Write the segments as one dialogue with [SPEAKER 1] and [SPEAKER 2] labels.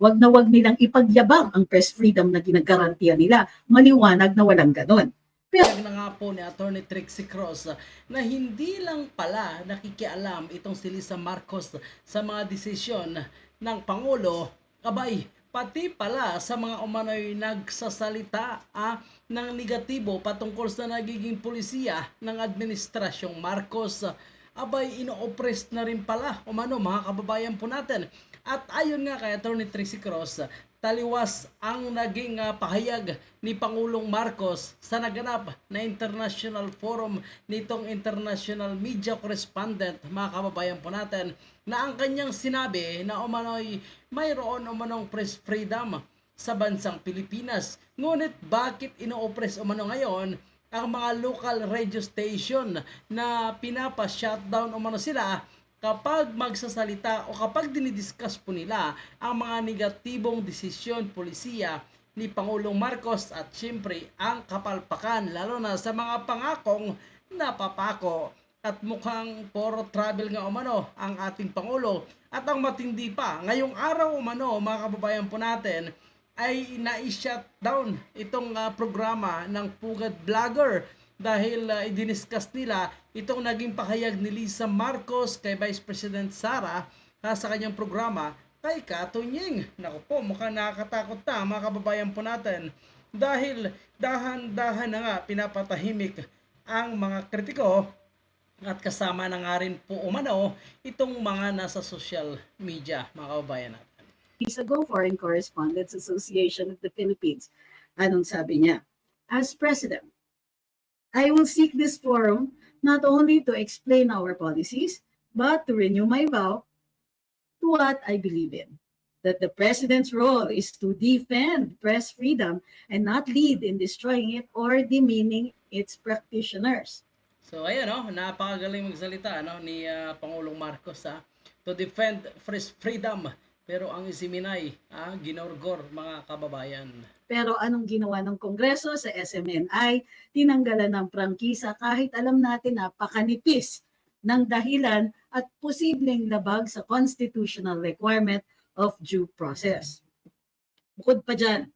[SPEAKER 1] wag na wag nilang ipagyabang ang press freedom na ginagarantiya nila. Maliwanag na walang ganon.
[SPEAKER 2] Pag na nga po ni Attorney Trixie Cross na hindi lang pala nakikialam itong si Lisa Marcos sa mga desisyon ng Pangulo, abay, pati pala sa mga umano'y nagsasalita ah, ng negatibo patungkol sa nagiging polisiya ng Administrasyong Marcos. Abay, ino-oppress na rin pala umano mga kababayan po natin. At ayon nga kay Attorney Trixie Cross, taliwas ang naging ah, pahayag ni Pangulong Marcos sa naganap na international forum nitong international media correspondent mga kababayan po natin na ang kanyang sinabi na umano'y mayroon umanong press freedom sa bansang Pilipinas. Ngunit bakit ino-oppress umano ngayon ang mga local radio station na pinapa-shutdown umano sila kapag magsasalita o kapag dinidiscuss po nila ang mga negatibong desisyon polisiya ni Pangulong Marcos at siyempre ang kapalpakan lalo na sa mga pangakong napapako. At mukhang poro travel nga umano ang ating Pangulo. At ang matindi pa ngayong araw umano mga kababayan po natin ay na-shut down itong ah, programa ng Pugad Vlogger dahil uh, idiniscuss nila itong naging pahayag ni Lisa Marcos kay Vice President Sara ha, sa kanyang programa kay Katunying. Naku po, mukhang nakakatakot na mga kababayan po natin dahil dahan-dahan na nga pinapatahimik ang mga kritiko at kasama na nga rin po umano itong mga nasa social media mga kababayan natin.
[SPEAKER 1] Days ago, Foreign Correspondents Association of the Philippines, anong sabi niya? As President, I will seek this forum not only to explain our policies, but to renew my vow to what I believe in. That the President's role is to defend press freedom and not lead in destroying it or demeaning its practitioners.
[SPEAKER 2] So ayan no, napakagaling magsalita no ni ah, Pangulong Marcos ha, to defend press freedom pero ang isiminay ah, ginorgor mga kababayan.
[SPEAKER 1] Pero anong ginawa ng Kongreso sa SMNI? Tinanggalan ng prangkisa kahit alam natin napakanipis ng dahilan at posibleng labag sa constitutional requirement of due process. Bukod pa dyan,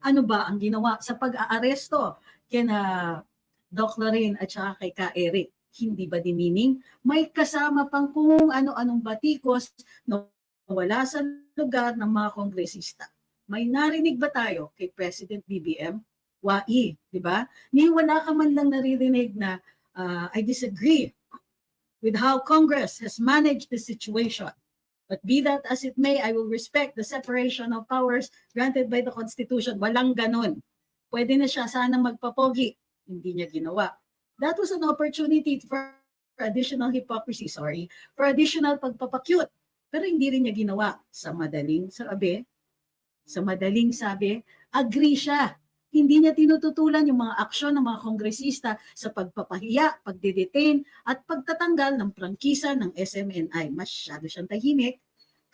[SPEAKER 1] ano ba ang ginawa sa pag-aaresto kina Doc Lorraine at saka kay Ka Eric? Hindi ba dimining? May kasama pang kung ano-anong batikos na wala sa lugar ng mga kongresista may narinig ba tayo kay President BBM? Wai, di ba? Ni wala ka man lang naririnig na uh, I disagree with how Congress has managed the situation. But be that as it may, I will respect the separation of powers granted by the Constitution. Walang ganon. Pwede na siya sanang magpapogi. Hindi niya ginawa. That was an opportunity for additional hypocrisy, sorry, for additional pagpapakyut. Pero hindi rin niya ginawa sa madaling sabi, sa madaling sabi, agree siya. Hindi niya tinututulan yung mga aksyon ng mga kongresista sa pagpapahiya, pagdedetain, at pagtatanggal ng prangkisa ng SMNI. Masyado siyang tahimik.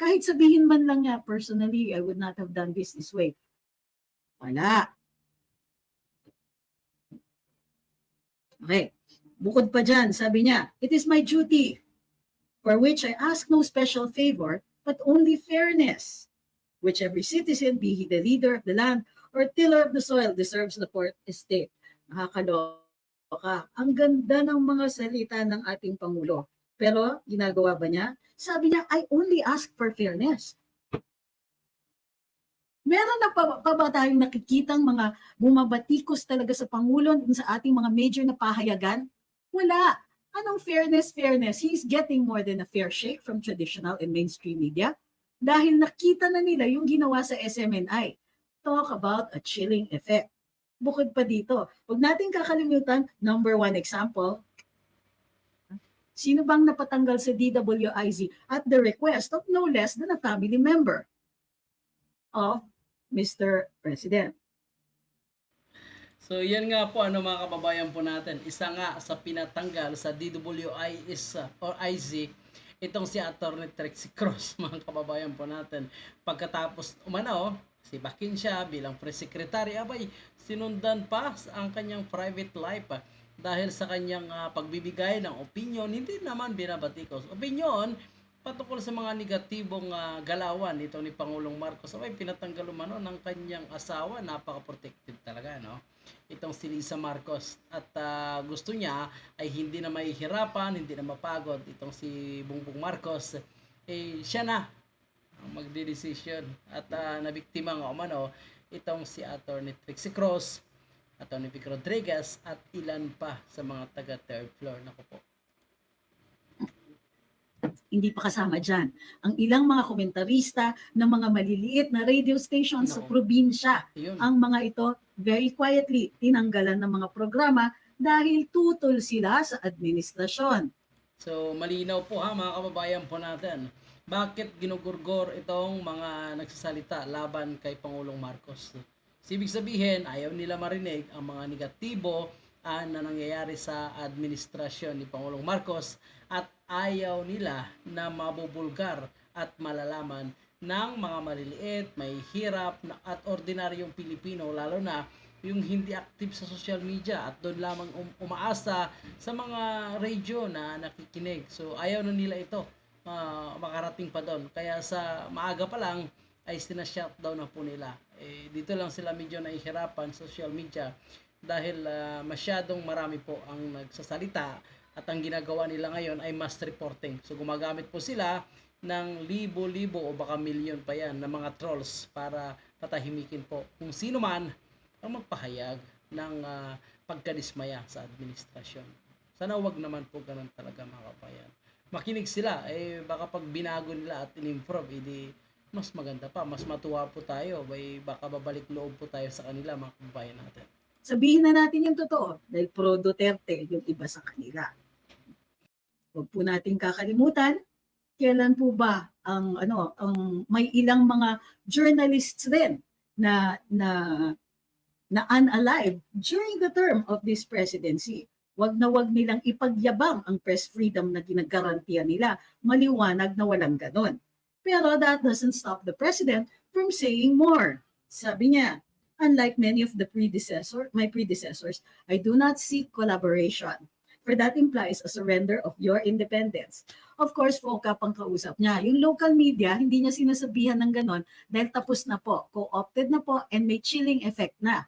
[SPEAKER 1] Kahit sabihin man lang niya, personally, I would not have done this this way. Wala. Okay. Bukod pa dyan, sabi niya, it is my duty for which I ask no special favor, but only fairness which every citizen, be he the leader of the land or tiller of the soil, deserves the fourth estate. Nakakaloka. Ang ganda ng mga salita ng ating Pangulo. Pero ginagawa ba niya? Sabi niya, I only ask for fairness. Meron na pa, pa ba tayong nakikitang mga bumabatikos talaga sa Pangulo sa ating mga major na pahayagan? Wala. Anong fairness, fairness? He's getting more than a fair shake from traditional and mainstream media dahil nakita na nila yung ginawa sa SMNI. Talk about a chilling effect. Bukod pa dito, huwag natin kakalimutan, number one example, sino bang napatanggal sa DWIZ at the request of no less than a family member of Mr. President.
[SPEAKER 2] So yan nga po ano mga kababayan po natin, isa nga sa pinatanggal sa DWI is uh, or IZ itong si Attorney Trixie Cross mga kababayan po natin. Pagkatapos umano, si Bakin siya bilang press secretary, abay sinundan pa ang kanyang private life ah, dahil sa kanyang ah, pagbibigay ng opinion, hindi naman binabatikos. Opinion patungkol sa mga negatibong ah, galawan nito ni Pangulong Marcos. Abay, pinatanggal umano ng kanyang asawa. Napaka-protective talaga, no? Itong si Lisa Marcos. At ah, gusto niya ay hindi na mahihirapan, hindi na mapagod. Itong si Bongbong Marcos, eh, siya na ang magdidesisyon. At ah, nabiktima nga umano, itong si Attorney Trixie Cross, Attorney Vic Rodriguez, at ilan pa sa mga taga third floor. Naku po.
[SPEAKER 1] Hindi pa kasama dyan. Ang ilang mga komentarista ng mga maliliit na radio station sa
[SPEAKER 2] No.
[SPEAKER 1] probinsya.
[SPEAKER 2] Yun.
[SPEAKER 1] Ang mga ito, very quietly, tinanggalan ng mga programa dahil tutol sila sa administrasyon.
[SPEAKER 2] So, malinaw po ha mga kababayan po natin. Bakit ginugurgor itong mga nagsasalita laban kay Pangulong Marcos? So, ibig sabihin, ayaw nila marinig ang mga negatibo ah, na nangyayari sa administrasyon ni Pangulong Marcos at ayaw nila na mabubulgar at malalaman ng mga maliliit, may hirap na, at ordinaryong Pilipino lalo na yung hindi active sa social media at doon lamang um- umaasa sa mga radio na nakikinig. So ayaw na nila ito ah, makarating pa doon. Kaya sa maaga pa lang ay sinashutdown na po nila. Eh, dito lang sila medyo nahihirapan social media dahil ah, masyadong marami po ang nagsasalita at ang ginagawa nila ngayon ay mass reporting. So gumagamit po sila ng libo-libo o baka milyon pa yan ng mga trolls para patahimikin po kung sino man ang magpahayag ng ah, pagkadismaya sa administrasyon. Sana wag naman po ganun talaga mga kabayan. Makinig sila, eh baka pag binago nila at in-improve, edi mas maganda pa, mas matuwa po tayo, bay baka babalik loob po tayo sa kanila mga kababayan natin.
[SPEAKER 1] Sabihin na natin yung totoo dahil pro Duterte yung iba sa kanila. Huwag po natin kakalimutan, kailan po ba ang ano ang may ilang mga journalists din na na na unalive during the term of this presidency. Wag na wag nilang ipagyabang ang press freedom na ginagarantiya nila. Maliwanag na walang ganon. Pero that doesn't stop the president from saying more. Sabi niya, unlike many of the predecessor, my predecessors, I do not seek collaboration. For that implies a surrender of your independence. Of course, FOCAP ang kausap niya. Yung local media, hindi niya sinasabihan ng ganon dahil tapos na po, co-opted na po, and may chilling effect na.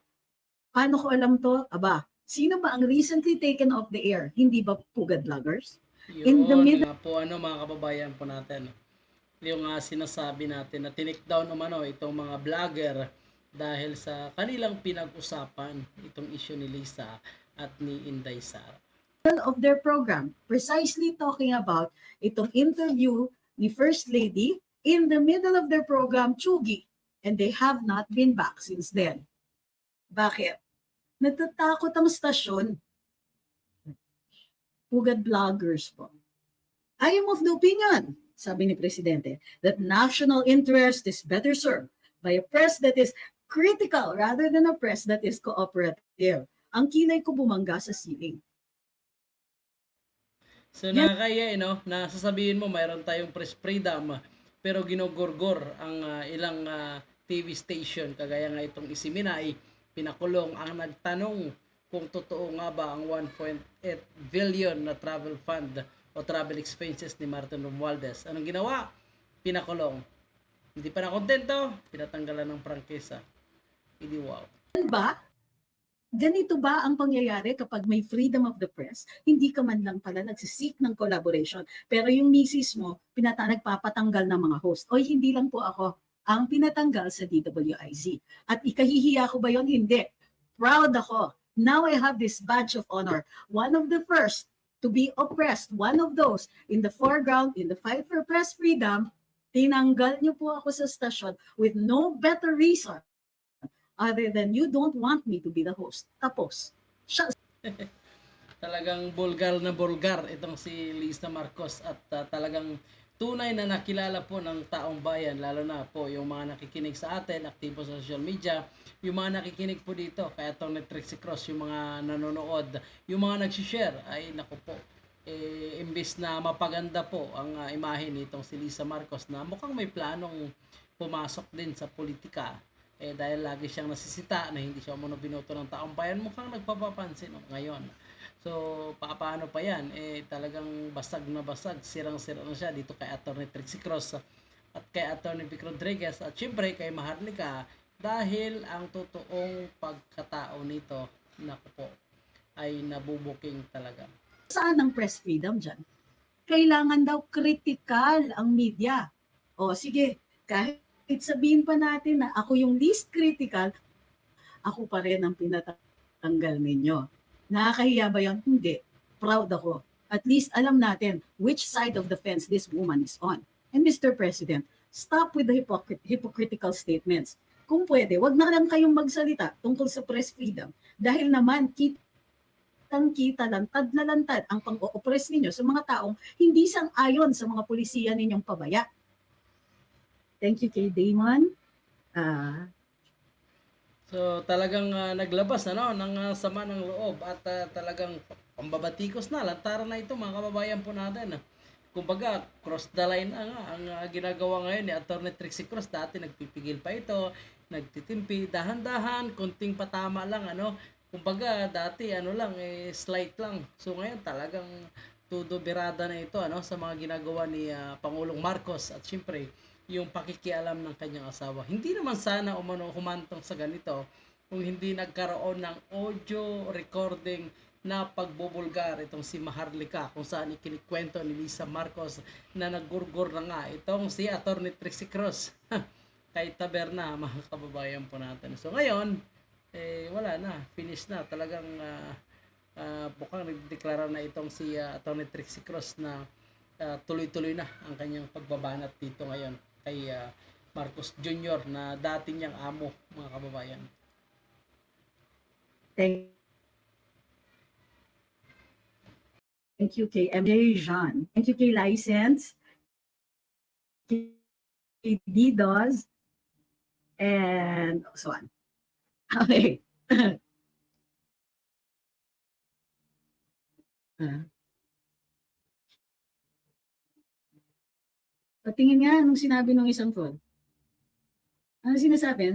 [SPEAKER 1] Paano ko alam to? Aba, sino ba ang recently taken off the air? Hindi ba pugad vloggers? In the middle-
[SPEAKER 2] po ano mga kababayan po natin. Yung nga sinasabi natin na tinik down umano itong mga vlogger dahil sa kanilang pinag-usapan itong issue ni Lisa at ni Inday Sara.
[SPEAKER 1] of their program, precisely talking about itong interview ni First Lady in the middle of their program, Chugi. And they have not been back since then. Bakit? Natatakot ang stasyon. Pugad vloggers po. I am of the opinion, sabi ni Presidente, that national interest is better served by a press that is critical rather than a press that is cooperative. Ang kilay ko bumangga sa ceiling.
[SPEAKER 2] So nakakaya eh, no, na sasabihin mo mayroon tayong press freedom pero ginogorgor ang ah, ilang ah, TV station kagaya nga itong Isiminay pinakulong ang nagtanong kung totoo nga ba ang 1.8 billion na travel fund o travel expenses ni Martin Romualdez. Anong ginawa? Pinakulong. Hindi pa na kontento, pinatanggalan ng prangkisa. Hindi wow.
[SPEAKER 1] ba? Ganito ba ang pangyayari kapag may freedom of the press? Hindi ka man lang pala nagsisik ng collaboration. Pero yung misis mo, pinata nagpapatanggal ng mga host. Oy, hindi lang po ako ang pinatanggal sa DWIZ. At ikahihiya ko ba yon Hindi. Proud ako. Now I have this badge of honor. One of the first to be oppressed. One of those in the foreground in the fight for press freedom. Tinanggal niyo po ako sa stasyon with no better reason other than you don't want me to be the host. Tapos. Siya,
[SPEAKER 2] talagang bulgar na bulgar itong si Lisa Marcos at uh, talagang tunay na nakilala po ng taong bayan lalo na po yung mga nakikinig sa atin, aktibo sa social media, yung mga nakikinig po dito kaya itong Trixie Cross, yung mga nanonood, yung mga nagsishare, ay naku po, eh, imbis na mapaganda po ang uh, imahe nitong si Lisa Marcos na mukhang may planong pumasok din sa politika eh dahil lagi siyang nasisita na hindi siya umano binoto ng taong bayan mukhang nagpapapansin oh, ngayon so paano pa yan eh talagang basag na basag sirang-sira na siya dito kay Attorney Trixie Cross at kay Attorney Vic Rodriguez at syempre kay Maharlika dahil ang totoong pagkatao nito naku po ay nabubuking talaga
[SPEAKER 1] Saan ang press freedom dyan? Kailangan daw critical ang media. O sige, kahit sabihin pa natin na ako yung least critical, ako pa rin ang pinatanggal ninyo. Nakakahiya ba yun? Hindi. Proud ako. At least alam natin which side of the fence this woman is on. And Mr. President, stop with the hypocrit- hypocritical statements. Kung pwede, wag na lang kayong magsalita tungkol sa press freedom. Dahil naman, kitang-kita, lantad na lantad ang pang-oppress ninyo sa mga taong hindi sang-ayon sa mga polisiya ninyong pabaya. Thank you kay Damon. Ah,
[SPEAKER 2] So talagang ah, naglabas ano ng ah, sama ng loob at ah, talagang pambabatikos na lantaran na ito mga kababayan po natin. Kumbaga cross the line na nga ang ah, ginagawa ngayon ni Attorney Trixie Cross dati nagpipigil pa ito, nagtitimpi dahan-dahan, konting patama lang ano. Kumbaga dati ano lang eh slight lang. So ngayon talagang tudo birada na ito ano sa mga ginagawa ni ah, Pangulong Marcos at syempre yung pakikialam ng kanyang asawa. Hindi naman sana umano humantong sa ganito kung hindi nagkaroon ng audio recording na pagbubulgar itong si Maharlika kung saan ikinikwento ni Lisa Marcos na naggurgur na nga itong si Attorney Trixie Cross kay Taberna mga kababayan po natin. So ngayon, eh wala na, finish na. Talagang uh, uh, bukang nagdeklara na itong si uh, Attorney Trixie Cross na uh, tuloy-tuloy na ang kanyang pagbabanat dito ngayon kay uh, Marcos Jr. na dati niyang amo mga kababayan.
[SPEAKER 1] thank Thank you kay MJ Jean. Thank you kay License. Kay DDoS. And so on. Okay. Ah. Patingin nga nung sinabi ng isang phone. Ano sinasabi?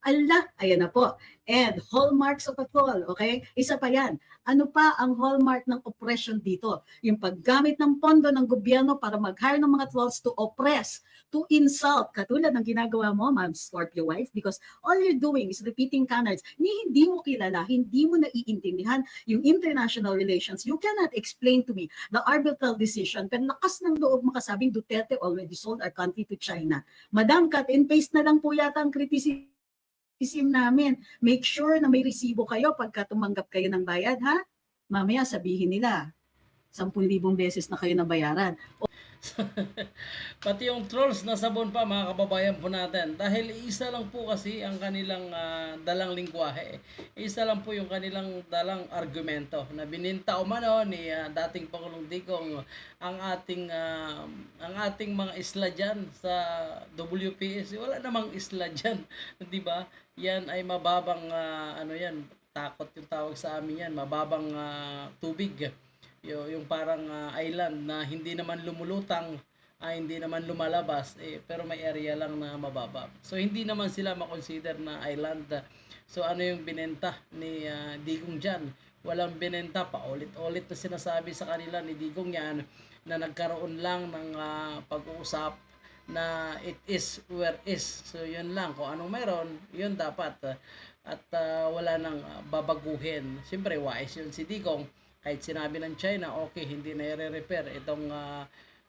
[SPEAKER 1] Allah, ayan na po. And hallmarks of a troll, okay? Isa pa yan. Ano pa ang hallmark ng oppression dito? Yung paggamit ng pondo ng gobyerno para mag-hire ng mga trolls to oppress, to insult, katulad ng ginagawa mo, Ma'am Scorpio wife, because all you're doing is repeating canards. Ni hindi mo kilala, hindi mo naiintindihan yung international relations. You cannot explain to me the arbitral decision, pero lakas ng loob makasabing Duterte already sold our country to China. Madam, cut and paste na lang po yata ang criticism isim namin. Make sure na may resibo kayo pagka tumanggap kayo ng bayad, ha? Mamaya sabihin nila, 10,000 beses na kayo nabayaran.
[SPEAKER 2] Pati yung trolls na sabon pa mga kababayan po natin. Dahil isa lang po kasi ang kanilang ah, dalang lingwahe. Isa lang po yung kanilang dalang argumento na bininta umano ni ah, dating Pangulong Digong ang ating ah, ang ating mga isla dyan sa WPS. Wala namang isla dyan, 'di ba? Yan ay mababang ah, ano yan, takot yung tawag sa amin yan, mababang ah, tubig yung, yung parang ah, island na hindi naman lumulutang ay hindi naman lumalabas eh, pero may area lang na mababa. So hindi naman sila makonsider na island. So ano yung binenta ni ah, Digong dyan? Walang binenta pa. Ulit-ulit na sinasabi sa kanila ni Digong yan na nagkaroon lang ng ah, pag-uusap na it is where is. So yun lang. Kung anong meron yun dapat. At ah, wala nang ah, babaguhin. Siyempre wise yun si Digong kahit sinabi ng China, okay, hindi na i-repair itong uh,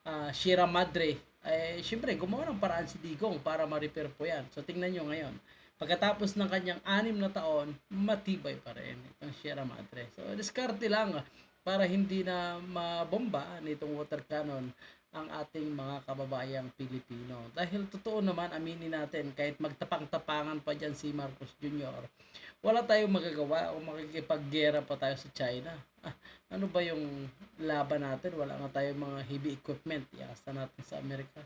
[SPEAKER 2] uh, Sierra Madre, eh, syempre, gumawa ng paraan si Digong para ma-repair po yan. So, tingnan nyo ngayon. Pagkatapos ng kanyang anim na taon, matibay pa rin itong Sierra Madre. So, diskarte lang para hindi na mabomba nitong water cannon ang ating mga kababayang Pilipino. Dahil totoo naman, aminin natin, kahit magtapang-tapangan pa dyan si Marcos Jr., wala tayong magagawa o makikipaggera pa tayo sa China. Ah, ano ba yung laban natin? Wala nga tayong mga heavy equipment. Iasa natin sa Amerika.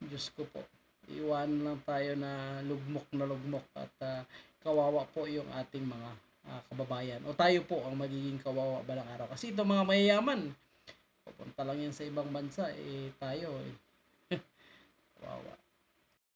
[SPEAKER 2] Diyos ko po. Iwan lang tayo na lugmok na lugmok at ah, kawawa po yung ating mga ah, kababayan. O tayo po ang magiging kawawa balang araw. Kasi itong mga mayayaman, pupunta lang yan sa ibang bansa, eh tayo, eh. kawawa.